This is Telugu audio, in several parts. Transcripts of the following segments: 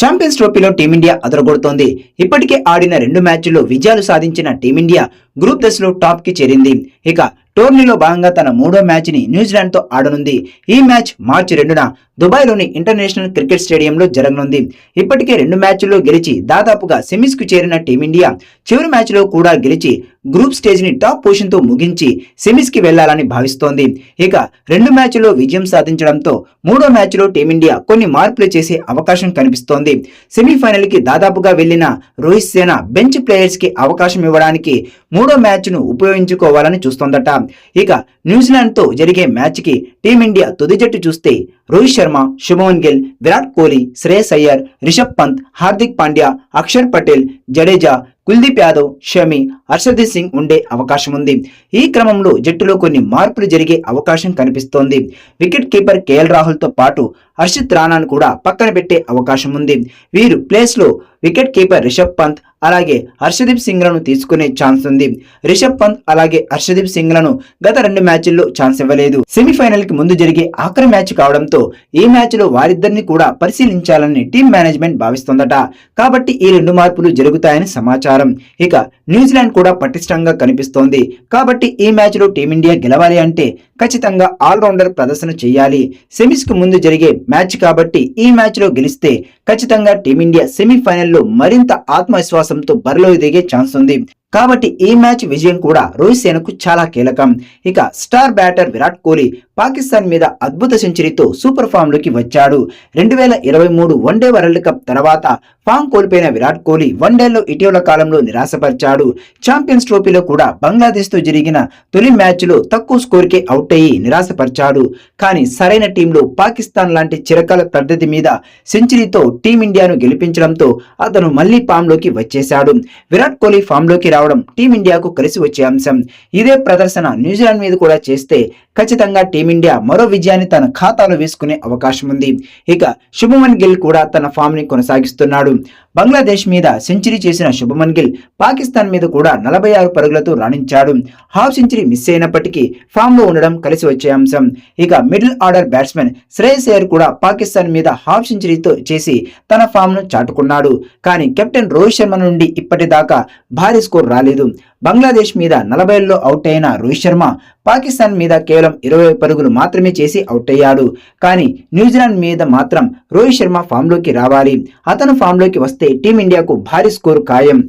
ఛాంపియన్స్ ట్రోఫీలో టీమిండియా అదరగొడుతోంది. ఇప్పటికే ఆడిన రెండు మ్యాచ్ల్లో విజయాలు సాధించిన టీమిండియా గ్రూప్ దశలో టాప్కి చేరింది. ఇక టోర్నీలో భాగంగా తన మూడో మ్యాచ్ని న్యూజిలాండ్తో ఆడనుంది. ఈ మ్యాచ్ మార్చి రెండున దుబాయ్లోని ఇంటర్నేషనల్ క్రికెట్ స్టేడియంలో జరగనుంది. ఇప్పటికే రెండు మ్యాచ్ల్లో గెలిచి దాదాపుగా సెమీస్కు చేరిన టీమిండియా చివరి మ్యాచ్లో కూడా గెలిచి గ్రూప్ స్టేజ్ని టాప్ పొజిషన్తో ముగించి సెమీస్కి వెళ్ళాలని భావిస్తోంది. ఇక రెండు మ్యాచ్లో విజయం సాధించడంతో మూడో మ్యాచ్లో టీమిండియా కొన్ని మార్పులు చేసే అవకాశం కనిపిస్తోంది. సెమీఫైనల్కి దాదాపుగా వెళ్ళిన రోహిత్ సేన బెంచ్ ప్లేయర్స్కి అవకాశం ఇవ్వడానికి మూడో మ్యాచ్ను ఉపయోగించుకోవాలని చూస్తోందట. ఇక న్యూజిలాండ్తో జరిగే మ్యాచ్కి టీమిండియా తుది జట్టు చూస్తే రోహిత్ శర్మ శుభమన్ గిల్ విరాట్ కోహ్లీ శ్రేయస్ అయ్యర్ రిషబ్ పంత్ హార్దిక్ పాండ్యా అక్షర్ పటేల్ జడేజా కుల్దీప్ యాదవ్ షమి హర్షదీప్ సింగ్ ఉండే అవకాశం ఉంది ఈ క్రమంలో జట్టులో కొన్ని మార్పులు జరిగే అవకాశం కనిపిస్తోంది. వికెట్ కీపర్ కేఎల్ రాహుల్తో పాటు హర్షిత్ రాణాను కూడా పక్కన పెట్టే అవకాశం ఉంది వీరు ప్లేస్లో వికెట్ కీపర్ రిషబ్ పంత్ అలాగే హర్షదీప్ సింగ్లను తీసుకునే ఛాన్స్ ఉంది. రిషబ్ పంత్ అలాగే హర్షదీప్ సింగ్లను గత రెండు మ్యాచ్ల్లో ఛాన్స్ ఇవ్వలేదు. సెమీఫైనల్కి ముందు జరిగే ఆఖరి మ్యాచ్ కావడంతో ఈ మ్యాచ్లో వారిద్దరిని కూడా పరిశీలించాలని టీం మేనేజ్మెంట్ భావిస్తోందట. కాబట్టి ఈ రెండు మార్పులు జరుగుతాయని సమాచారం. ఇక న్యూజిలాండ్ కూడా పటిష్టంగా కనిపిస్తోంది. కాబట్టి ఈ మ్యాచ్లో టీమిండియా గెలవాలి అంటే ఖచ్చితంగా ఆల్రౌండర్ ప్రదర్శన చేయాలి. సెమీస్కు ముందు జరిగే మ్యాచ్ కాబట్టి ఈ మ్యాచ్లో గెలిస్తే ఖచ్చితంగా టీమిండియా సెమీఫైనల్లో మరింత ఆత్మవిశ్వాసంతో బరిలో దిగే ఛాన్స్ ఉంది. కాబట్టి ఈ మ్యాచ్ విజయం కూడా రోహిత్ సేనకు చాలా కీలకం. ఇక స్టార్ బ్యాటర్ విరాట్ కోహ్లీ పాకిస్తాన్ మీద అద్భుత సెంచరీతో సూపర్ ఫామ్లోకి వచ్చాడు. రెండు వేల ఇరవై మూడు వన్డే వరల్డ్ కప్ తర్వాత ఫామ్ కోల్పోయిన విరాట్ కోహ్లీ వన్డేలో ఇటీవల కాలంలో నిరాశపరిచాడు. ఛాంపియన్స్ ట్రోఫీలో కూడా బంగ్లాదేశ్తో జరిగిన తొలి మ్యాచ్లో తక్కువ స్కోర్కే అవుట్ అయ్యి నిరాశపరిచాడు. కానీ సరైన టీంలో పాకిస్తాన్ లాంటి చిరకాల పద్ధతి మీద సెంచరీతో టీమిండియాను గెలిపించడంతో అతను మళ్ళీ ఫామ్లోకి వచ్చేశాడు. విరాట్ కోహ్లీ ఫామ్లోకి రావడం టీమిండియాకు కలిసి వచ్చే అంశం. ఇదే ప్రదర్శన న్యూజిలాండ్ మీద కూడా చేస్తే ఖచ్చితంగా టీమిండియా మరో విజయాన్ని తన ఖాతాలో వేసుకునే అవకాశం ఉంది. ఇక శుభమన్ గిల్ కూడా తన ఫామ్ని కొనసాగిస్తున్నాడు. బంగ్లాదేశ్ మీద సెంచరీ చేసిన శుభమన్ గిల్ పాకిస్తాన్ మీద కూడా నలభై ఆరు పరుగులతో రాణించాడు. హాఫ్ సెంచరీ మిస్ అయినప్పటికీ ఫామ్లో ఉండడం కలిసి వచ్చే అంశం. ఇక middle order batsmen Shreyas Iyer కూడా పాకిస్తాన్ మీద హాఫ్ సెంచరీతో చేసి తన ఫామ్ను చాటుకున్నాడు. కానీ కెప్టెన్ రోహిత్ శర్మ నుండి ఇప్పటిదాకా భారీ స్కోర్ రాలేదు. బంగ్లాదేశ్ మీద నలభైల్లో అవుట్ అయిన రోహిత్ శర్మ పాకిస్తాన్ మీద కేవలం ఇరవై పరుగులు మాత్రమే చేసి అవుట్ అయ్యాడు. కానీ న్యూజిలాండ్ మీద మాత్రం రోహిత్ శర్మ ఫామ్లోకి రావాలి. అతను ఫామ్లోకి వస్తే టీమిండియాకు భారీ స్కోరు ఖాయం.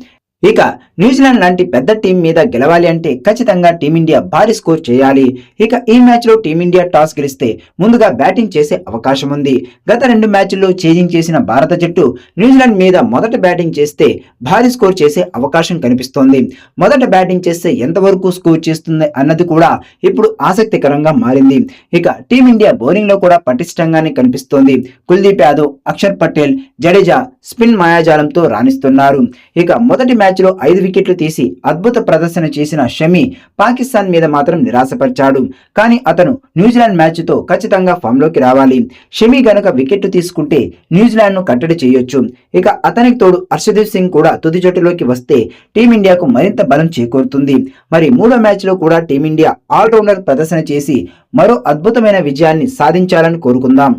ఇక న్యూజిలాండ్ లాంటి పెద్ద టీం మీద గెలవాలి అంటే ఖచ్చితంగా టీమిండియా భారీ స్కోర్ చేయాలి. ఇక ఈ మ్యాచ్లో టీమిండియా టాస్ గెలిస్తే ముందుగా బ్యాటింగ్ చేసే అవకాశం ఉంది. గత రెండు మ్యాచ్ల్లో చేజింగ్ చేసిన భారత జట్టు న్యూజిలాండ్ మీద మొదట బ్యాటింగ్ చేస్తే భారీ స్కోర్ చేసే అవకాశం కనిపిస్తోంది. మొదట బ్యాటింగ్ చేస్తే ఎంతవరకు స్కోర్ చేస్తుంది అన్నది కూడా ఇప్పుడు ఆసక్తికరంగా మారింది. ఇక టీమిండియా బౌలింగ్లో కూడా పటిష్టంగానే కనిపిస్తోంది. కుల్దీప్ యాదవ్ అక్షర్ పటేల్ జడేజా స్పిన్ మాయాజాలంతో రాణిస్తున్నారు. ఇక మొదటి మ్యాచ్లో ఐదు వికెట్లు తీసి అద్భుత ప్రదర్శన చేసిన షమి పాకిస్తాన్ మీద మాత్రం నిరాశపరిచాడు. కానీ అతను న్యూజిలాండ్ మ్యాచ్తో ఖచ్చితంగా ఫామ్లోకి రావాలి. షమి గనుక వికెట్ తీసుకుంటే న్యూజిలాండ్ను కట్టడి చేయొచ్చు. ఇక అతనికి తోడు హర్షదీప్ సింగ్ కూడా తుది జట్టులోకి వస్తే టీమిండియాకు మరింత బలం చేకూరుతుంది. మరి మూడో మ్యాచ్లో కూడా టీమిండియా ఆల్రౌండర్ ప్రదర్శన చేసి మరో అద్భుతమైన విజయాన్ని సాధించాలని కోరుకుందాం.